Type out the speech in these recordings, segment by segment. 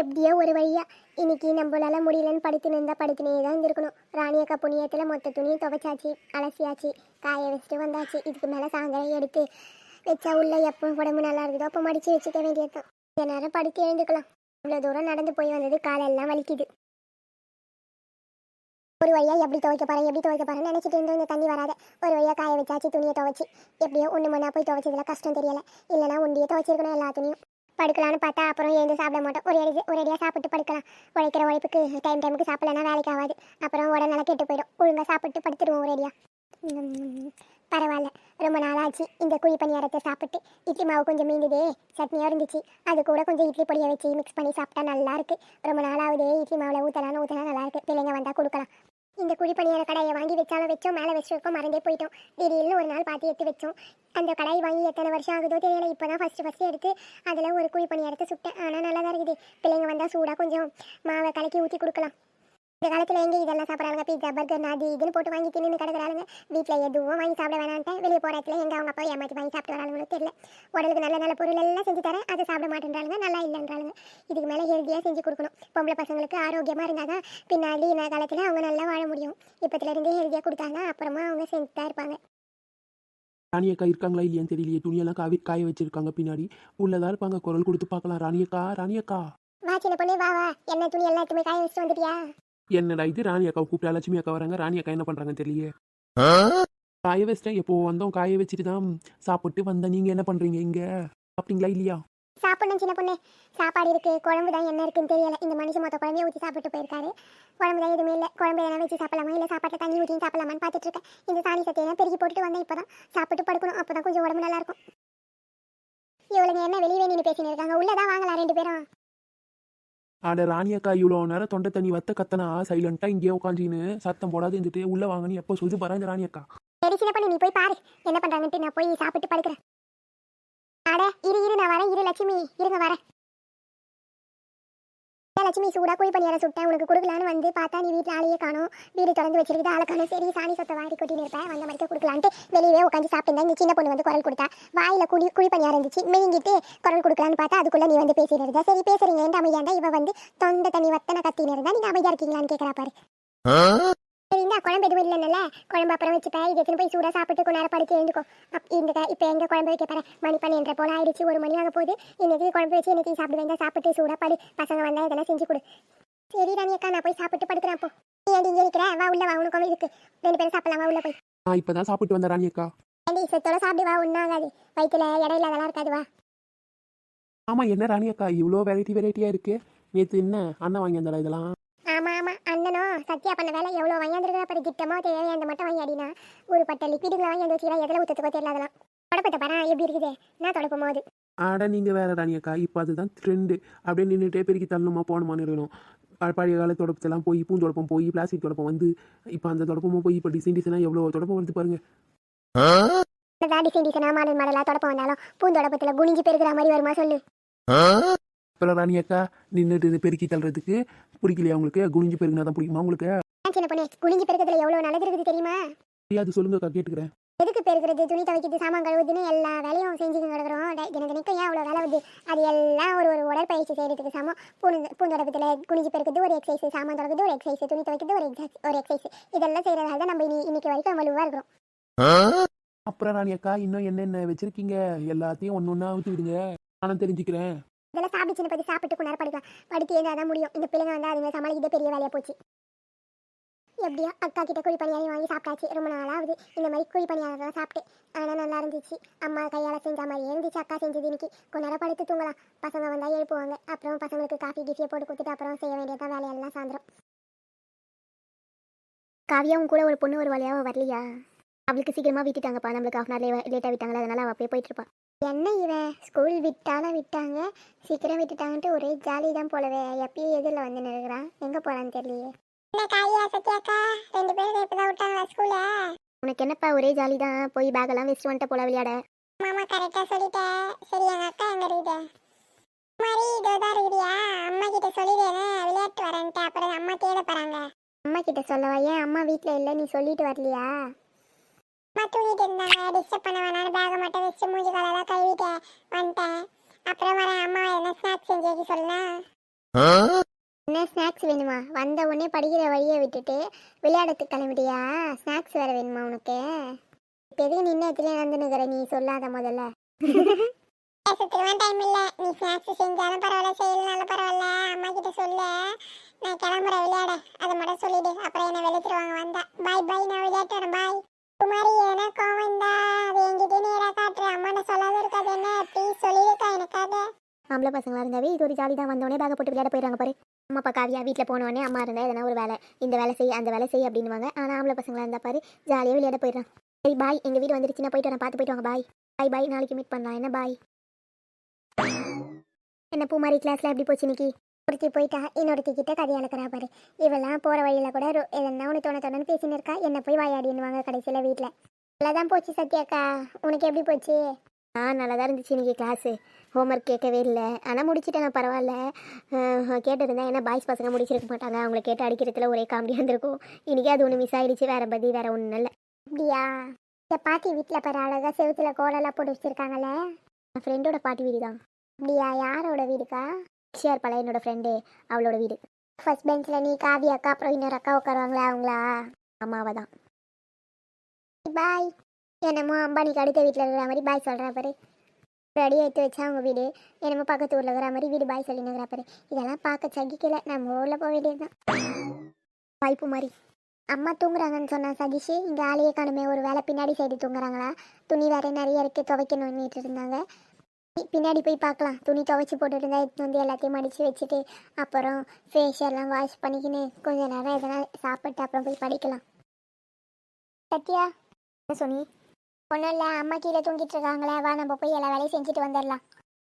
எப்படியோ ஒரு வழியா. இன்னைக்கு நம்மளால முடியலன்னு படுத்துன்னு இருந்தா படுத்துனே தான் இருந்திருக்கணும். ராணியக்கா புண்ணியத்தில் மொத்த துணியும் துவைச்சாச்சு அலசியாச்சு காய வச்சுட்டு வந்தாச்சு. இதுக்கு மேலே சாயங்காலம் எடுத்து வச்சா உள்ள எப்போ உடம்பு நல்லா இருக்குதோ அப்போ மடிச்சு வச்சுக்க வேண்டியதுதான் கொஞ்ச நேரம் படுத்து எழுந்துக்கலாம். இவ்வளோ தூரம் நடந்து போய் வந்தது காலெல்லாம் வலிக்குது. ஒரு வழியா எப்படி துவைக்க போறேன் எப்படி துவைக்க போறேன்னு நினைச்சிட்டு இருந்தோம். இந்த தண்ணி வராத. ஒரு வழியா காய வச்சாச்சு துணியை துவைச்சு. எப்படியோ ஒன்று மண்ணா போய் துவைச்சதுல கஷ்டம் தெரியல. இல்லைனா ஒண்டியே துவைச்சிருக்கணும் எல்லா துணியும். படுக்கலான்னு பார்த்தா அப்புறம் எழுந்து சாப்பிட மாட்டோம். ஒரு அடி ஒரு அடியாக சாப்பிட்டு படுக்கலாம். உழைக்கிற உழைப்புக்கு டைம் டைமுக்கு சாப்பிடலன்னா வேலைக்கு ஆகாது. அப்புறம் உடனே கெட்டு போயிடும். ஒழுங்காக சாப்பிட்டு படுத்துடுவோம் ஒரு அடியாக பரவாயில்ல. ரொம்ப நாளாச்சு. இந்த குழி பணியாரத்தை சாப்பிட்டு. இட்லி மாவு கொஞ்சம் மீந்ததே. சட்னியாக இருந்துச்சு. அது கூட கொஞ்சம் இட்லி பொடியை வச்சு மிக்ஸ் பண்ணி சாப்பிட்டா நல்லா இருக்கு. ரொம்ப நாளாவது இட்லி மாவில் ஊற்றலான்னு ஊற்றினா நல்லா இருக்கு. பிள்ளைங்க வந்தால் கொடுக்கலாம். இந்த குழி பணியார கடாயை வாங்கி வச்சாலும் வச்சோம் மேலே வச்சிருக்கோம் மறந்தே போயிட்டோம். திடீர்னு ஒரு நாள் பார்த்து எடுத்து வச்சோம். அந்த கடாய் வாங்கி எத்தனை வருஷம் ஆகுதோ தெரியல. இப்போ தான் ஃபஸ்ட்டு ஃபஸ்ட்டு எடுத்து அதில் ஒரு குழி பணியாரத்தை சுட்டேன். ஆனால் நல்லா தான் இருக்குது. பிள்ளைங்க வந்தால் சூடாக கொஞ்சம் மாவை கலக்கி ஊற்றி கொடுக்கலாம். இந்த காலத்தில் எங்கே இதெல்லாம் சாப்பிட்றாங்க பீஸா பர்கர் அது இதுன்னு போட்டு வாங்கி தின்னு கிடக்குறாங்க வீட்டில் எதுவும் வாங்கி சாப்பிட வேணான்ட்டு வெளியே போகிற இடத்துல எங்கே அவங்க அப்பா ஏமாற்றி வாங்கி சாப்பிட்டு வராங்களோ தெரியல. உடலுக்கு நல்ல நல்ல பொருள் எல்லாம் செஞ்சு தரேன். அதை சாப்பிட மாட்டேன்றாங்க நல்லா இல்லைன்றாங்க இதுக்கு மேலே ஹெல்த்தியாக செஞ்சு கொடுக்கணும். பொம்பளை பசங்களுக்கு ஆரோக்கியமாக இருந்தால் தான் பின்னாடி இந்த காலத்தில் அவங்க நல்லா வாழ முடியும். இப்போத்துலேருந்தே ஹெல்த்தியாக கொடுத்தாங்க. அப்புறமா அவங்க செஞ்சு தான் இருப்பாங்க. ராணியக்கா இருக்காங்களா இல்லையான்னு தெரியலையே. துணியெல்லாம் காவி காய வச்சிருக்காங்க பின்னாடி. உள்ளதா இருப்பாங்க. குரல் கொடுத்து பார்க்கலாம். ராணியக்கா ராணியக்கா. வா சின்ன பொண்ணு வா வா. என்ன துணி எல்லாம் எடுத்து காய வச்சுட்டு வந்துட்டியா? என்னடா இது? ராணி அக்காவை கூப்பிட்டா லட்சுமி அக்கா வராங்க. ராணி அக்கா என்ன பண்றாங்கன்னு தெரியலையே. காய வச்சிட்டேன் எப்போ வந்தோம்? காய வச்சுட்டு தான் சாப்பிட்டு வந்தேன். நீங்க என்ன பண்றீங்க இங்க? சாப்பிட்டீங்களா இல்லையா? சாப்பிடணும் சின்ன பொண்ணு. சாப்பாடு இருக்கு. குழம்பு தான் என்ன இருக்குன்னு தெரியல. இந்த மனுஷன் மொத்த குழம்பைய ஊற்றி சாப்பிட்டு போயிருக்காரு. குழம்பு தான் எதுவுமே இல்லை. குழம்பு எதனா வச்சு சாப்பிடலாமா? இல்லை சாப்பாட்டில் தண்ணி ஊற்றி சாப்பிடலாமான்னு பார்த்துட்டு இருக்கேன். இந்த சாணி சத்தையெல்லாம் பெருக்கி போட்டுட்டு வந்தேன் இப்போ தான் சாப்பிட்டு படுக்கணும். அப்போ தான் கொஞ்சம் உடம்பு நல்லா இருக்கும். இவளுங்க என்ன வெளியே நின்று பேசின்னு இருக்காங்க. உள்ளதான் வாங்கலாம் ரெண்டு பேரும். ஆட ராணி அக்கா இவ்வளோ நேரம் தொண்டை தண்ணி வத்த கத்தனா சைலண்டா இங்கேயே உட்காந்துன்னு சத்தம் போடாது இருந்துட்டு உள்ள வாங்கன்னு எப்போ சொல்லி பாரு இந்த ராணி அக்கா சரி சின்ன நீ போய் பாரு. என்ன பண்றாங்கன்ட்டு நான் போய் சாப்பிட்டு படுக்கிறேன். அட இரு இரு நான் வரேன். இரு லட்சுமி இருங்க வரேன். பார்த்தா லட்சுமி சூடாக குழி பணியார சுட்டேன். உனக்கு கொடுக்கலான்னு வந்து பார்த்தா நீ வீட்டில் ஆளையே காணும். வீடு திறந்து வச்சிருக்குது. ஆளை காணும். சரி சாணி சொத்தை வாரி கொட்டின்னு இருப்பேன். வந்த மாதிரி கொடுக்கலான்ட்டு வெளியே உட்காந்து சாப்பிட்டு இந்த சின்ன பொண்ணு வந்து குரல் கொடுத்தா. வாயில குழி குழி பணியாரம் இருந்துச்சு. மெழுங்கிட்டு குரல் கொடுக்கலான்னு பார்த்தா அதுக்குள்ள நீ வந்து பேசிட்டு இருந்தா. சரி பேசுறீங்க என்று அமையாண்டா இவ வந்து தொண்டை தண்ணி வத்தனை கத்தின்னு இருந்தா நீங்க அமைதியாக இருக்கீங்களான்னு கேட்குறா பாரு. சரி இந்தா குழம்பு எதுவும் இல்லைல்ல குழம்பு அப்புறம் வச்சுப்பேன் இது எடுத்துன்னு போய் சூடாக சாப்பிட்டு நேரம் படுத்து எழுந்துக்கோ. அப் இந்த இப்போ எங்க குழம்பு வைக்க போறேன் மணி பன்னெண்டரை போல ஆயிடுச்சு ஒரு மணி ஆக போகுது. இன்னைக்கு குழம்பு வச்சு இன்னைக்கு சாப்பிட வேண்டாம் சாப்பிட்டு சூடாக படு. பசங்க வந்தா இதெல்லாம் செஞ்சு கொடு. சரி ராணி அக்கா நான் போய் சாப்பிட்டு படுக்கிறேன் அப்போ. நீ ஏன்டி இங்கே இருக்கிற வா உள்ள வா உனக்கு இருக்கு. ரெண்டு பேரும் சாப்பிடலாம் வா உள்ள போய். நான் இப்பதான் சாப்பிட்டு வந்த ராணி அக்கா. ஏண்டி செத்தோட சாப்பிடு வா ஒன்றாகாது வயிற்றுல இடையில அதெல்லாம் இருக்காது வா. ஆமா என்ன ராணி அக்கா? இவ்வளோ வெரைட்டி வெரைட்டியா இருக்கு. நேத்து என்ன அண்ணன் வாங்கி வந்தாரா இதெல்லாம்? ஆமா ஆமா அண்ணனும் சத்யா பண்ண வேலை எவ்வளோ வாங்கியாந்துருக்கிற அப்புறம் திட்டமோ தேவையாந்த மட்டும் வாங்கியாடினா ஒரு பட்ட லிக்விடுகளை வாங்கியாந்து வச்சுக்கிறேன் எதில் ஊற்றத்துக்கோ தெரியல அதெல்லாம். தொடப்பத்தை பாரு எப்படி இருக்குது? நான் தொடப்பும் போது ஆட நீங்க வேற ராணி அக்கா இப்போ அதுதான் ட்ரெண்டு அப்படியே நின்றுட்டே பெருக்கி தள்ளணுமா போகணுமான்னு இருக்கணும் பழைய கால தொடப்பத்தெல்லாம் போய் பூந்தொடப்பம் போய் பிளாஸ்டிக் தொடப்பம் வந்து இப்போ அந்த தொடப்பமும் போய் இப்போ டிசைன் டிசைனாக எவ்வளோ தொடப்பம் வருது பாருங்க. டிசைன் டிசைனாக மாடல் மாடலாக தொடப்பம் வந்தாலும் பூந்தொடப்பத்தில் குனிஞ்சு பெருக்கிற மாதிரி வருமா சொல்லு? இப்போ ராணி அக்கா நின்றுட்டு பெருக்கி தள்ளுறதுக்கு பிடிக்கலையா உங்களுக்கு? குனிஞ்சு பெருக்கினா தான் பிடிக்குமா உங்களுக்கு? சின்ன பொண்ணு குனிஞ்சு பெருக்கிறதுல எவ்வளோ நல்லது இருக்குது தெரியுமா? அது சொல்லுங்க அக்கா கேட்டுக்கிறேன். எதுக்கு பெருக்கிறது? துணி துவைக்கிறது சாமான் கழுவுதுன்னு எல்லா வேலையும் செஞ்சுக்க கிடக்குறோம். தினம் தினைக்கும் ஏன் அவ்வளோ வேலை வருது? அது எல்லாம் ஒரு ஒரு உடற்பயிற்சி செய்யறதுக்கு சமம். பூண்டு பூந்தொடப்பத்தில் குனிஞ்சு பெருக்கிறது ஒரு எக்ஸசைஸ் சாமான் தொடக்கிறது ஒரு எக்ஸசைஸ் துணி துவைக்கிறது ஒரு எக்ஸசைஸ் ஒரு எக்ஸசைஸ் இதெல்லாம் செய்யறதால தான் நம்ம இனி இன்னைக்கு வரைக்கும் வலுவாக இருக்கிறோம். அப்புறம் ராணி அக்கா இன்னும் என்னென்ன வச்சிருக்கீங்க? எல்லாத்தையும் ஒன்று ஒன்றா ஊற்றி விடுங்க நானும் தெரிஞ்சுக்கிறேன். இதெல்லாம் சாப்பிட்டு சின்ன பற்றி சாப்பிட்டு கொஞ்ச நேரம் படுக்கலாம் ஏன்னா தான் முடியும். இந்த பிள்ளைங்க வந்து அதுங்க சமாளிக்கிறதே பெரிய வேலையாக போச்சு. எப்படியோ அக்கா கிட்ட குழி பணியாரி வாங்கி சாப்பிட்டாச்சு. ரொம்ப நாளாவது. இந்த மாதிரி குழி பணியாரம் சாப்பிட்டு ஆனால் நல்லா இருந்துச்சு. அம்மா கையால் செஞ்ச மாதிரி இருந்துச்சு. அக்கா செஞ்சது இன்னைக்கு. கொஞ்ச நேரம் படுத்து தூங்கலாம். பசங்க வந்தால் எழுப்புவாங்க. அப்புறம் பசங்களுக்கு காஃபி கிஃபியை போட்டு கொடுத்துட்டு அப்புறம் செய்ய வேண்டியதான் வேலையெல்லாம் சாயந்தரம். காவியாவும் கூட ஒரு பொண்ணு ஒரு வழியாக வரலையா? அவளுக்கு சீக்கிரமாக விட்டுட்டாங்கப்பா. நம்மளுக்கு ஹாஃப் அன் ஹவர் லேட்டாக விட்டாங்களா? அதனால அவள் அப்படியே போயிட்டு இருப்பா. என்ன இவன் ஸ்கூல் விட்டாலும் விட்டாங்க சீக்கிரம் விட்டுட்டாங்கன்ட்டு ஒரே ஜாலி தான் போலவே. எப்பயும் எதிரில் வந்து நிற்கிறான் எங்கே போகிறான்னு தெரியலையே. என்ன காயா சத்யாக்கா? ரெண்டு பேரும் இப்போ தான் விட்டாங்க ஸ்கூல்ல உனக்கு என்னப்பா ஒரே ஜாலி தான் போய் பேக்கெல்லாம் வச்சுட்டு வந்துட்ட போல விளையாட. மாமா கரெக்டாக சொல்லிட்டேன் சரி எங்கள் அக்கா எங்கே இருக்குது? மாதிரி இதோ தான் இருக்குதியா? அம்மா கிட்ட சொல்லிடுறேன் விளையாட்டு வரேன்ட்டு. அப்புறம் அம்மா தேட போகிறாங்க அம்மா கிட்ட சொல்லவா? ஏன் அம்மா வீட்டில் இல்லை? நீ சொல்லிட்டு வரலையா? தூங்கிட்டு இருந்தாங்க. டிஸ்டர்ப் பண்ண வேணாம்னு பேகை மட்டும் வச்சு மூஞ்சி காலெல்லாம் கழுவிட்டு வந்துட்டேன். அப்புறம் வரேன் அம்மா என்ன ஸ்நாக்ஸ் செஞ்சு வைக்க சொல்லுனா என்ன ஸ்நாக்ஸ் வேணுமா? வந்த உடனே படிக்கிற வழியை விட்டுட்டு விளையாடத்துக்கு கிளம்பிட்டியா? ஸ்நாக்ஸ் வேற வேணுமா உனக்கு? இப்போ எதுக்கு நின்ன இடத்துல நடந்துனுக்கிற நீ சொல்லாத முதல்ல. சுத்தமா டைம் இல்ல. நீ ஸ்நாக்ஸ் செஞ்சாலும் பரவாயில்ல செய்யலனாலும் பரவாயில்ல. அம்மா கிட்ட சொல்லு. நான் கிளம்புறேன் விளையாட. அதை மட்டும் சொல்லிடு. அப்புறம் என்ன வெளுத்துருவாங்க வந்தா. பாய் பாய் நான் விளையாட்டு வரேன் பாய் குமாரி என்ன கோவம் தான் அது என்கிட்ட நேராக காட்டுற அம்மா சொல்லாத இருக்காது என்ன? ப்ளீஸ் சொல்லியிருக்கா எனக்காக. ஆம்பளை பசங்களா இருந்தாவே இது ஒரு ஜாலி தான். வந்தோடனே பேக போட்டு விளையாட போயிடுறாங்க பாரு. அம்மா அப்பா காவியா வீட்டில் போனோடனே அம்மா இருந்தால் எதனா ஒரு வேலை. இந்த வேலை செய் அந்த வேலை செய் அப்படின்னுவாங்க. ஆனால் ஆம்பளை பசங்களா இருந்தால் பாரு ஜாலியாக விளையாட போயிடுறான். சரி பாய் எங்கள் வீடு வந்துருச்சு நான் போயிட்டு வரேன். பார்த்து போயிட்டு வாங்க. பாய் பாய் பாய் நாளைக்கு மீட் பண்ணலாம். என்ன பாய் என்ன பூமாரி கிளாஸில் எப்படி போச்சு இன்னைக்கு? ஒருத்தி போயிட்டா. இன்னொருத்தி கிட்ட கதை அளக்கிறா பாரு. இவெல்லாம் போற வழியில கூட எதனா உனக்கு தோண தோணுன்னு பேசின்னு இருக்கா என்ன போய் வாயாடின்னுவாங்க கடைசியில வீட்ல. நல்லாதான் போச்சு சத்யாக்கா. உனக்கு எப்படி போச்சு? ஆ நல்லா தான் இருந்துச்சு இன்னைக்கு கிளாஸு ஹோம்ஒர்க் கேட்கவே இல்லை. ஆனால் முடிச்சிட்டேன் பரவாயில்ல. கேட்டிருந்தேன் ஏன்னா பாய்ஸ் பசங்க முடிச்சிருக்க மாட்டாங்க. அவங்கள கேட்டு அடிக்கிறதுல ஒரே காமெடியாக இருந்திருக்கும். இன்னைக்கு அது ஒன்று மிஸ் ஆயிடுச்சு. வேற பதி வேற ஒன்றும் இல்லை. அப்படியா? இந்த பாட்டி வீட்டில் பாரு அழகாக செவுத்துல கோலெல்லாம் போட்டு வச்சிருக்காங்கல்ல என் ஃப்ரெண்டோட பாட்டி வீடு தான் அப்படியா? யாரோட வீடுக்கா? ஷியார் பழைய என்னோட ஃப்ரெண்டு அவளோட வீடு. ஃபர்ஸ்ட் பெஞ்சில் நீ காவி அக்கா அப்புறம் இன்னொரு அக்கா உட்காருவாங்களா அவங்களா? அம்மாவை தான். பாய் என்னமோ அம்பானிக்கு அடுத்த வீட்டில் இருக்கிற மாதிரி பாய் சொல்கிறா பாரு. ஒரு அடி எடுத்து வச்சா அவங்க வீடு. என்னமோ பக்கத்து ஊரில் இருக்கிற மாதிரி வீடு பாய் சொல்லி நிற்கிறா பாரு. இதெல்லாம் பார்க்க சகிக்கல. நம்ம ஊரில் போக வேண்டியதுதான். வாய்ப்பு மாதிரி அம்மா தூங்குறாங்கன்னு சொன்னான் சதீஷ் இங்கே ஆலையே காணுமே. ஒரு வேலை பின்னாடி சைடு தூங்குறாங்களா? துணி வேற நிறைய இருக்கு துவைக்கணும்னுட்டு இருந்தாங்க. பின்னாடி போய் பார்க்கலாம். துணி துவைச்சி போட்டுட்டு இருந்தா எடுத்து வந்து எல்லாத்தையும் மடித்து வச்சுட்டு அப்புறம் ஃபேஷியெல்லாம் வாஷ் பண்ணிக்கின்னு கொஞ்ச நேரம் எதனா சாப்பிட்டு அப்புறம் போய் படிக்கலாம். சத்யா? என்ன சோனி? ஒன்றும் இல்லை அம்மா கீழே தூங்கிட்டு இருக்காங்களே வா நம்ம போய் எல்லா வேலையும் செஞ்சுட்டு வந்துடலாம்.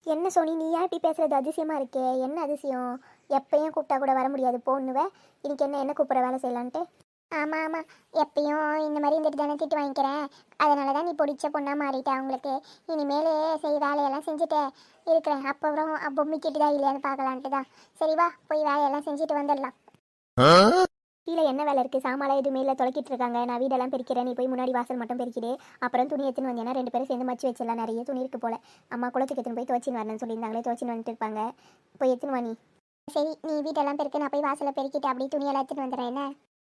என்ன சோனி நீ ஏன் இப்படி பேசுறது அதிசயமா இருக்கே? என்ன அதிசயம்? எப்பயும் கூப்பிட்டா கூட வர முடியாது. போன்னுவே இன்னைக்கு என்ன என்ன கூப்பிட்ற வேலை செய்யலான்ட்டு? ஆமாம் ஆமாம் எப்பயும் இந்த மாதிரி இருந்துட்டு தானே திட்டு வாங்கிக்கிறேன் அதனால தான் நீ பிடிச்ச பொண்ணாக மாறிட்ட அவங்களுக்கு. இனிமேல் செய் வேலையெல்லாம் செஞ்சுட்டு இருக்கிறேன் அப்புறம் பொம்மை கிட்டுதா இல்லையான்னு பார்க்கலான்ட்டு தான் சரி வா போய் வேலையெல்லாம் செஞ்சுட்டு வந்துடலாம். கீழே என்ன வேலை இருக்குது சாமான் எதுவுமே இல்லை. தொலைக்கிட்டு இருக்காங்க. நான் வீடெல்லாம் பெருக்கிறேன். நீ போய் முன்னாடி வாசல் மட்டும் பெருக்கிடு. அப்புறம் துணி எடுத்துன்னு வந்தேன்னா ரெண்டு பேரும் சேர்ந்து மச்சு வச்சிடலாம். நிறைய துணி இருக்கு போல. அம்மா குளத்துக்கு எடுத்துன்னு போய் துவச்சின்னு வரணும்னு சொல்லியிருந்தாங்களே. துவச்சின்னு வந்துட்டு இருப்பாங்க. போய் எடுத்துன்னு வா நீ. சரி நீ வீட்டெல்லாம் பெருக்கு. நான் போய் வாசலை பெருக்கிட்டு அப்படியே துணியெல்லாம் எடுத்துன்னு வந்துடுறேன். என்ன?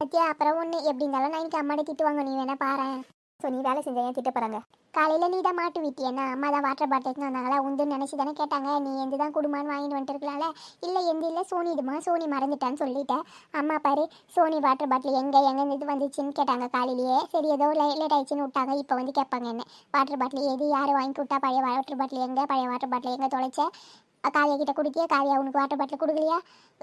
சத்யா அப்புறம் ஒன்று எப்படி இருந்தாலும் நான் எனக்கு அம்மாடி திட்டுவாங்க நீ வேணா பாரேன் ஸோ நீ வேலை செஞ்ச ஏன் திட்ட போகிறாங்க காலையில் நீ தான் மாட்டு விட்டியன்னா அம்மா தான் வாட்டர் பாட்டில் வந்தாங்களா? உண்டுன்னு நினச்சி தானே கேட்டாங்க. நீ எந்த தான் குடும்பம்னு வாங்கிட்டு வந்துட்டு இருக்கலாம்ல? இல்லை எந்த இல்லை. சோனி இதுமா? சோனி மறந்துட்டான்னு சொல்லிட்டேன். அம்மா பாரு சோனி வாட்டர் பாட்டில் எங்கே எங்கே இது வந்துச்சுன்னு கேட்டாங்க காலையிலேயே. சரி ஏதோ லேட் ஆயிடுச்சுன்னு விட்டாங்க. இப்போ வந்து கேட்பாங்க என்ன? வாட்டர் பாட்டில் எது? யார் வாங்கி கொடுத்தா? பழைய வாட்டர் பாட்டில் எங்கே? பழைய வாட்டர் பாட்டில் எங்கே தொலைச்ச? காவியா கிட்ட கொடுத்தியா காவியா உனக்கு வாட்டர் பாட்டில் கொடுக்கலையா?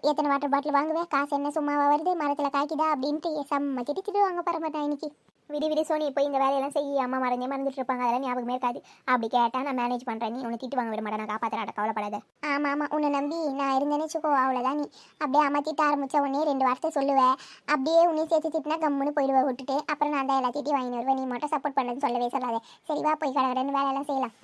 எத்தனை வாட்டர் பாட்டில் வாங்குவேன் காசு என்ன சும்மாவா வருது? மரத்தில் காய்க்குதா? அப்படின்ட்டு செம்ம திட்டு திட்டுவாங்க பரமாட்டா இன்னைக்கு. விடு விடு சோனி போய் இந்த வேலையெல்லாம் செய்ய அம்மா மறந்தே மறந்துட்டு இருப்பாங்க. அதெல்லாம் ஞாபகமே இருக்காது. அப்படி கேட்டா நான் மேனேஜ் பண்றேன். நீ உன்னை திட்டு வாங்க விட மாட்டேன். நான் காப்பாத்துறாட கவலைப்படாத. ஆமா ஆமா. உன்னை நம்பி நான் இருந்தேன்னு வச்சுக்கோ. அவ்வளோதான் நீ. அப்படியே அம்மா திட்ட ஆரம்பிச்ச உடனே ரெண்டு வார்த்தை சொல்லுவேன் அப்படியே உன்னை சேர்த்து திட்டினா கம்முன்னு போயிடுவேன் விட்டுட்டு. அப்புறம் நான் தான் எல்லா திட்டி வாங்கி வருவேன். நீ மட்டும் சப்போர்ட் பண்ணது சொல்லவே சொல்லாத. சரி வா போய் கடை கடைன்னு வேலையெல்லாம் செய்யலாம்.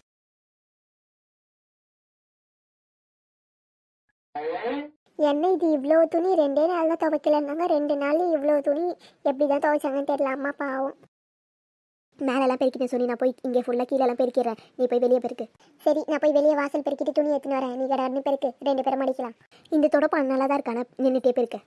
என்ன இது இவ்வளோ துணி? ரெண்டே நாள் தான் துவைக்கலன்னாங்க ரெண்டு நாள் இவ்வளோ துணி? எப்படி தான் துவைச்சாங்கன்னு தெரியல. அம்மா பாவம். மேலெல்லாம் பெருக்கிட்டேன் சொல்லி நான் போய் இங்கே ஃபுல்லாக கீழெல்லாம் பெருக்கிறேன் நீ போய் வெளியே பெருக்கு. சரி நான் போய் வெளியே வாசல் பெருக்கிட்டு துணி எடுத்துன்னு வரேன். நீ கடை பெருக்கு. ரெண்டு பேரும் மடிக்கலாம். இந்த தொடப்பு நல்லா தான் இருக்கான நின்றுட்டே பெருக்க.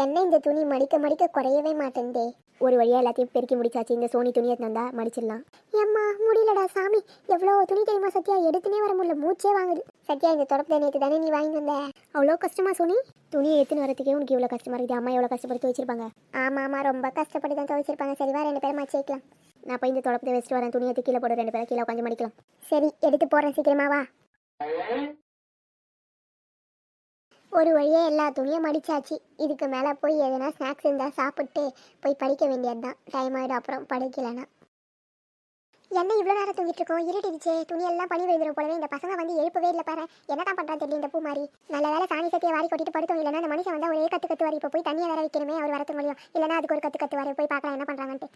என்ன இந்த துணி மடிக்க மடிக்க குறையவே மாட்டேந்தே ஒரு வழியா எல்லாத்தையும் பெருக்கி முடிச்சாச்சு. இந்த சோனி துணியை தந்தா மடிச்சிடலாம். ஏம்மா முடியலடா சாமி. எவ்வளோ துணி தெரியுமா சத்யா? எடுத்துனே வர முடியல. மூச்சே வாங்குது. சத்யா இந்த தொடப்பத்தை நேற்று தானே நீ வாங்கி வந்த? அவ்வளோ கஷ்டமா சோனி? துணியை எடுத்துன்னு வரதுக்கே உனக்கு இவ்வளோ கஷ்டமா இருக்குது. அம்மா எவ்வளோ கஷ்டப்பட்டு துவைச்சிருப்பாங்க? ஆமா ஆமா ரொம்ப கஷ்டப்பட்டு தான் துவைச்சிருப்பாங்க. சரி வா ரெண்டு பேரும் மச்சிக்கலாம் நான் போய் இந்த தொடப்பத்தை வச்சுட்டு வரேன். துணியை கீழே போட. ரெண்டு பேரும் கீழே உட்காந்து மடிக்கலாம். சரி எடுத்து போடுறேன். சீக்கிரமா வா. ஒரு வழியாக எல்லா துணியும் மடிச்சாச்சு. இதுக்கு மேலே போய் எதனா ஸ்நாக்ஸ் இருந்தால் சாப்பிட்டு போய் படிக்க வேண்டியது தான் டைம் ஆகிடும் அப்புறம் படிக்கலைன்னா. என்ன இவ்வளோ நேரம் தூங்கிட்டு இருக்கோம்? இருட்டிடுச்சே துணியெல்லாம் பணி விழுந்துரும் போலவே இந்த பசங்க வந்து எழுப்பவே இல்லை பாரு. என்ன தான் பண்ணுறான் தெரியல இந்த பூ மாதிரி நல்ல வேலை சாணி சத்தியை வாரி கொட்டிட்டு படுத்தோம் இல்லைன்னா அந்த மனுஷன் வந்து ஒரே கத்து கத்துவார். இப்போ போய் தண்ணியை வேற வைக்கணுமே. அவர் வரத்து முடியும் இல்லைன்னா அதுக்கு ஒரு கற்று கத்து கத்துவார். போய் பார்க்கலாம் என்ன பண்ணுறாங்கன்ட்டு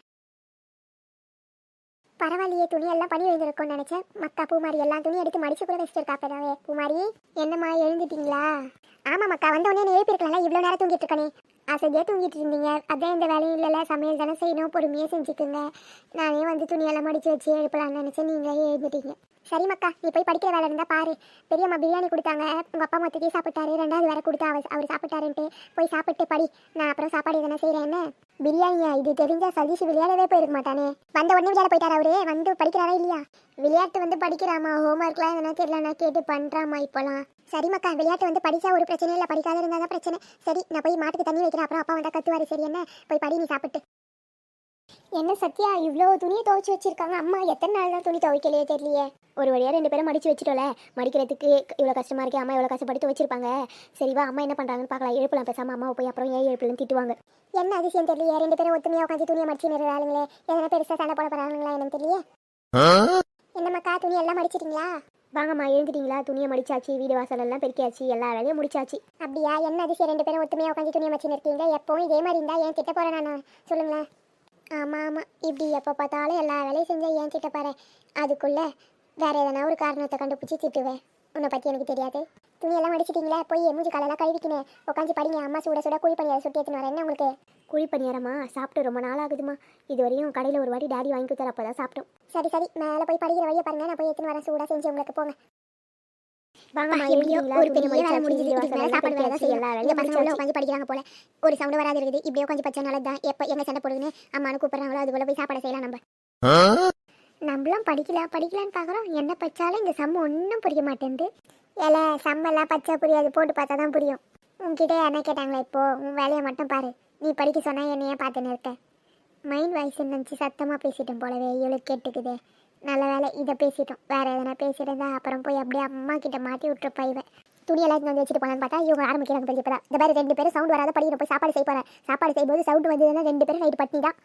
பரவாயில்லையே துணி எல்லாம் பனி விழுந்திருக்கும்னு நினைச்சேன். மக்கா பூமாரி எல்லாம் துணி எடுத்து மடிச்சு கூட வச்சிருக்கா பெறவே பூமாரி என்னம்மா எழுந்துட்டீங்களா? ஆமா மக்கா வந்த உடனே எழுப்பி இருக்கலாம்ல இவ்வளோ நேரம் தூங்கிட்டு இருக்கனே அசதியாக தூங்கிட்டு இருந்தீங்க. அதான் இந்த வேலையும் இல்லைல்ல சமையல் தானே செய்யணும் பொறுமையாக செஞ்சுக்குங்க. நானே வந்து துணியெல்லாம் மடிச்சு வச்சு எழுப்பலாம்னு நினச்சேன் நீங்களே எழுந்துட்டீங்க. சரி மக்கா நீ போய் படிக்கிற வேலை இருந்தா பாரு. பெரியம்மா பிரியாணி கொடுத்தாங்க உங்க அப்பா மொத்தத்தையும் சாப்பிட்டாரு ரெண்டாவது வேற கொடுத்தா அவர் அவர் சாப்பிட்டாருன்ட்டு. போய் சாப்பிட்டு படி நான் அப்புறம் சாப்பாடு எதனா செய்கிறேன் பிரியாணியா இது தெரிஞ்சா சதீஷ் விளையாடவே போயிருக்க மாட்டானே. வந்த உடனே விளையாட போயிட்டாரா அவரு? வந்து படிக்கிறாரா இல்லையா? விளையாட்டு வந்து படிக்கிறாமா? ஹோம்ஒர்க்லாம் எதனா தெரியலனா கேட்டு பண்றாமா இப்போலாம்? சரி மக்கா விளையாட்டு வந்து படிச்சா ஒரு பிரச்சனை இல்லை படிக்காத இருந்தால் தான் பிரச்சனை. சரி நான் போய் மாட்டுக்கு தண்ணி வைக்கிறேன் அப்புறம் அப்பா வந்தா கத்துவாரு. சரி என்ன? போய் படி நீ சாப்பிட்டு. என்ன சத்யா இவ்வளோ துணியை துவைச்சு வச்சிருக்காங்க. அம்மா எத்தனை நாள் தான் துணி துவைக்கலையே தெரியலையே. ஒரு வழியாக ரெண்டு பேரும் மடிச்சு வச்சுட்டோல மடிக்கிறதுக்கு இவ்வளோ கஷ்டமா இருக்கே அம்மா இவ்வளோ கஷ்டப்பட்டு துவைச்சிருப்பாங்க. சரிவா அம்மா என்ன பண்ணுறாங்கன்னு பார்க்கலாம். எழுப்பலாம் பேசாம அம்மாவை போய் அப்புறம் ஏன் எழுப்பலன்னு திட்டுவாங்க. என்ன அதிசயம் தெரியலையே? ரெண்டு பேரும் ஒத்துமையாக உட்காந்து துணியை மடிச்சு நிறுறாளுங்களே எதனா பெருசாக சண்டை போட போகிறாங்களா என்னன்னு தெரியலையே? என்னம்மாக்கா துணி எல்லாம் மடிச்சிட்டீங்களா? வாங்கம்மா எழுந்துட்டீங்களா? துணியை மடிச்சாச்சு வீடு வாசல் எல்லாம் பெருக்கியாச்சு எல்லா வேலையும் முடிச்சாச்சு. அப்படியா? என்ன அதிசயம்? ரெண்டு பேரும் ஒத்துமையாக உட்காந்து துணியை மடிச்சு இருக்கீங்க எப்பவும் இதே மாதிரி இருந்தால் ஏன் திட்ட போகிறேன் நான்? சொல்லுங்களேன். ஆமாம் ஆமாம் இப்படி எப்போ பார்த்தாலும் எல்லா வேலையும் செஞ்சால் ஏன் திட்ட அதுக்குள்ளே வேற எதனா ஒரு காரணத்தை கண்டுபிடிச்சி திட்டுவேன் உன்னை பற்றி எனக்கு தெரியாது. துணியெல்லாம் மடிச்சிட்டீங்களா போய் மூஞ்சி காலெல்லாம் கழுவிக்கினேன் உட்காந்து படிங்க அம்மா சுட சுட குழி பணியாரம் சுட்டி எடுத்துன்னு வரேன் என்ன உங்களுக்கு? குழி பணியாரமா சாப்பிட்டு ரொம்ப நாள் ஆகுதுமா இது வரையும் கடையில் ஒரு வாட்டி டாடி வாங்கி கொடுத்தாரு அப்போ தான் சாப்பிட்டோம். சரி சரி. மேலே போய் படிக்கிற வழியை பாருங்க. நான் போய் எடுத்துன்னு வரேன். சூடாக செஞ்சு உங்களுக்கு போங்க. வாங்கம்மா எப்படியோ ஒரு பெரிய வேலை முடிஞ்சது. இதுக்கு மேலே சாப்பாடு வேலை தான் செய்யலாம். இந்த பசங்க உள்ள உட்காந்து படிக்கிறாங்க போல. ஒரு சவுண்ட் வராது இருக்குது. இப்படியே உட்காந்து பச்சை நல்லது தான் எப்போ எங்க சண்டை போடுதுன்னு அம்மானு கூப்பிடுறாங்களோ அது போல போய் சாப்பாடு செய்யலாம் நம்ம. நம்மளும் படிக்கலாம் படிக்கலான்னு பார்க்குறோம். என்ன பச்சாலும் இந்த சம்மு ஒன்றும் புரிய மாட்டேங்குது ஏல சம்மெல்லாம் பச்சை புரியாது. போட்டு பார்த்தா தான் புரியும். உன்கிட்ட என்ன கேட்டாங்களா இப்போ உன் வேலையை மட்டும் பாரு. நீ படிக்க சொன்னா என்னையே பார்த்துன்னு இருக்க மைண்ட் வாய்ஸ் நினச்சி சத்தமாக பேசிட்டோம் போலவே. இவ்வளோ கேட்டுக்குதே. நல்ல வேலை இதை பேசிட்டோம். வேறு எதனா பேசிட்டு அப்புறம் போய் அப்படியே அம்மா கிட்ட மாட்டி விட்டுருப்பா இவன் துணியெல்லாம் எடுத்து வந்து வச்சுட்டு போனான்னு பார்த்தா இவங்க ஆரம்பிக்கிறாங்க பெரிய இப்பதான். இந்த மாதிரி ரெண்டு பேரும் சவுண்ட் வராத படிக்கிற போய் சாப்பாடு செய்ய போகிறேன் சாப்பாடு செய்யும்போது சவுண்ட் வந்ததுன்னா ரெண்டு பேரும் நைட்டு பட்னி தான்.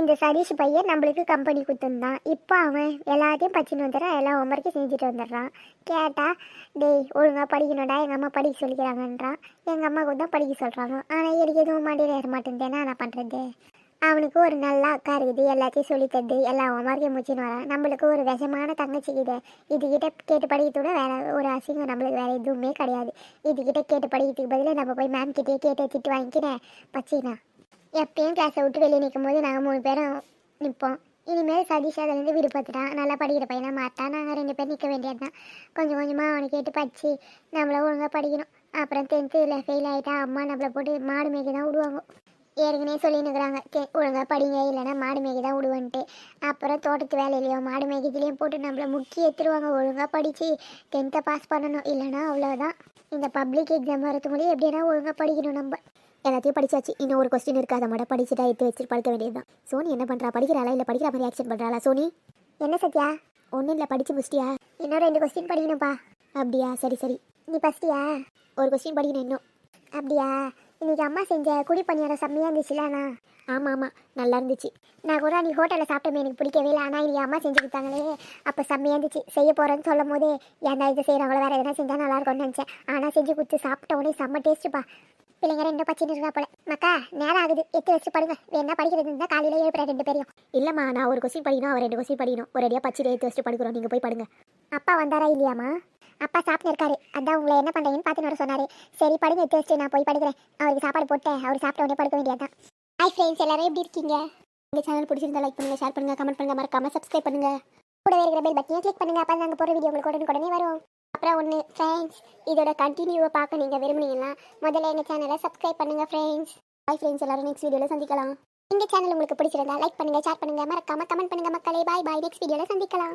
இந்த சதீஷ் பையன் நம்மளுக்கு கம்பெனி கொடுத்துருந்தான். இப்போ அவன் எல்லாத்தையும் பச்சின்னு வந்துடுறான். எல்லா ஹோம்ஒர்க்கையும் செஞ்சுட்டு வந்துடுறான். கேட்டால் டேய் ஒழுங்காக படிக்கணும்டா. எங்கள் அம்மா படிக்க சொல்லிக்கிறாங்கன்றான். எங்கள் அம்மாவுக்கு தான் படிக்க சொல்கிறாங்க ஆனால் எனக்கு எதுவும் மாட்டேன் ஏற மாட்டேன் நான் பண்ணுறது அவனுக்கு ஒரு நல்ல அக்கா இருக்குது. எல்லாத்தையும் சொல்லி தந்து எல்லா ஹோம்ஒர்க்கையும் முடிச்சுன்னு வரான். நம்மளுக்கு ஒரு விஷமான தங்கச்சி இது இதுகிட்ட கேட்டு படிக்கிறதோட வேற ஒரு அசிங்கம் நம்மளுக்கு வேற எதுவுமே கிடையாது. இதுகிட்ட கேட்டு படிக்கிறதுக்கு பதிலாக நம்ம போய் மேம் கிட்டே கேட்டு திட்டு வாங்கிக்கிறேன். பச்சைனா எப்பயும் கிளாஸை விட்டு வெளியே நிற்கும் போது நாங்கள் மூணு பேரும் நிற்போம் இனிமேல் சதீஷ் அதுலேருந்து விருப்பத்துட்டான் நல்லா படிக்கிற பையனா மாட்டான். நாங்கள் ரெண்டு பேரும் நிற்க வேண்டியது தான் கொஞ்சம் கொஞ்சமாக அவனை கேட்டு படித்து நம்மள ஒழுங்காக படிக்கணும். அப்புறம் டென்த்து இதில் ஃபெயில் ஆகிட்டா அம்மா நம்மளை போட்டு மாடு மேய்க்க தான் விடுவாங்க. ஏற்கனவே சொல்லினுக்குறாங்க கே ஒழுங்காக படிங்க இல்லைன்னா மாடு மேய்க்க தான் விடுவேன்ட்டு அப்புறம் தோட்டத்து வேலையிலையோ மாடு மேய்க்கிறதுலையும் போட்டு நம்மளை முக்கி எடுத்துருவாங்க ஒழுங்காக படித்து டென்த்தை பாஸ் பண்ணணும். இல்லைன்னா அவ்வளோதான் இந்த பப்ளிக் எக்ஸாம் வரது முடியும் எப்படின்னா ஒழுங்காக படிக்கணும் நம்ம. எல்லாத்தையும் படிச்சாச்சு. இன்னும் ஒரு கொஸ்டின் இருக்கு அதை மட்டும் படிச்சுட்டா எடுத்து வச்சு படிக்க வேண்டியதுதான். சோனி என்ன பண்ணுறா படிக்கிறாளா? இல்லை படிக்கிற மாதிரி ஆக்ஷன் பண்ணுறாளா சோனி? என்ன சத்யா? ஒன்றும் இல்லை. படிச்சு முடிச்சிட்டியா? இன்னும் ரெண்டு கொஸ்டின் படிக்கணும்ப்பா அப்படியா? சரி சரி. நீ ஃபஸ்ட்டியா ஒரு கொஸ்டின் படிக்கணும் இன்னும். அப்படியா? இன்னைக்கு அம்மா செஞ்ச குடி பணியாரம் செம்மையாக இருந்துச்சுலண்ணா ஆமாம் ஆமாம் நல்லா இருந்துச்சு. நான் கூட நீ ஹோட்டலில் சாப்பிட்டமே எனக்கு பிடிக்கவே இல்லை. ஆனால் இன்னைக்கு அம்மா செஞ்சு கொடுத்தாங்களே. அப்போ செம்மையாக இருந்துச்சு. செய்ய போகிறேன்னு சொல்லும் போதே ஏன்டா இது செய்கிறாங்களோ வேறு எதனா செஞ்சால் நல்லாயிருக்கும்னு நினச்சேன். ஆனால் செஞ்சு கொடுத்து சாப்பிட்ட உடனே செம்ம டேஸ்ட்டுப்பா பிள்ளைங்க ரெண்டும் பச்சின்னு இருக்கா போல. மக்கா நேரம் ஆகுது. எட்டு வச்சு படுங்க. வேணா படிக்கிறது இருந்தால் காலையில் எழுப்புற ரெண்டு பேரையும். இல்லைம்மா நான் ஒரு கொஸ்டின் படிக்கணும் அவர் ரெண்டு கொஸ்டின் படிக்கணும். ஒரு அடியாக பச்சு எடுத்து வச்சு படுக்கிறோம். நீங்கள் போய் படுங்க. அப்பா வந்தாரா இல்லையாம்மா? அப்பா சாப்பிட்டு இருக்காரு அதான் உங்களை என்ன பண்ணுறீங்கன்னு பார்த்துன்னு வர சொன்னாரு. சரி படுங்க எடுத்து நான் போய் படுக்கிறேன். அவருக்கு சாப்பாடு போட்டேன். அவர் சாப்பிட்ட உடனே படுக்க வேண்டியதான் ஹாய் ஃப்ரெண்ட்ஸ் எல்லாரும் எப்படி இருக்கீங்க? இந்த சேனல் பிடிச்சிருந்தா லைக் பண்ணுங்கள் ஷேர் பண்ணுங்க கமெண்ட் பண்ணுங்க மறக்காம சப்ஸ்கிரைப் பண்ணுங்க. கூடவே இருக்கிற பெல் பட்டனை கிளிக் பண்ணுங்க. அப்போ நாங்கள் போகிற வீடியோ உங்களுக்கு உடனே உடனே வரும். அப்புறம் ஒன்று ஃப்ரெண்ட்ஸ் இதோட கண்டினியூவை பார்க்க நீங்கள் விரும்புனீங்கன்னா முதல்ல எங்கள் சேனலை சப்ஸ்கிரைப் பண்ணுங்க ஃப்ரெண்ட்ஸ் ஹாய் ஃப்ரெண்ட்ஸ் எல்லாரும் நெக்ஸ்ட் வீடியோவில் சந்திக்கலாம். இந்த சேனல் உங்களுக்கு பிடிச்சிருந்தா லைக் பண்ணுங்க ஷேர் பண்ணுங்க. மறக்காம கமெண்ட் பண்ணுங்க மக்களே. பாய் பாய் நெக்ஸ்ட் வீடியோவில் சந்திக்கலாம்.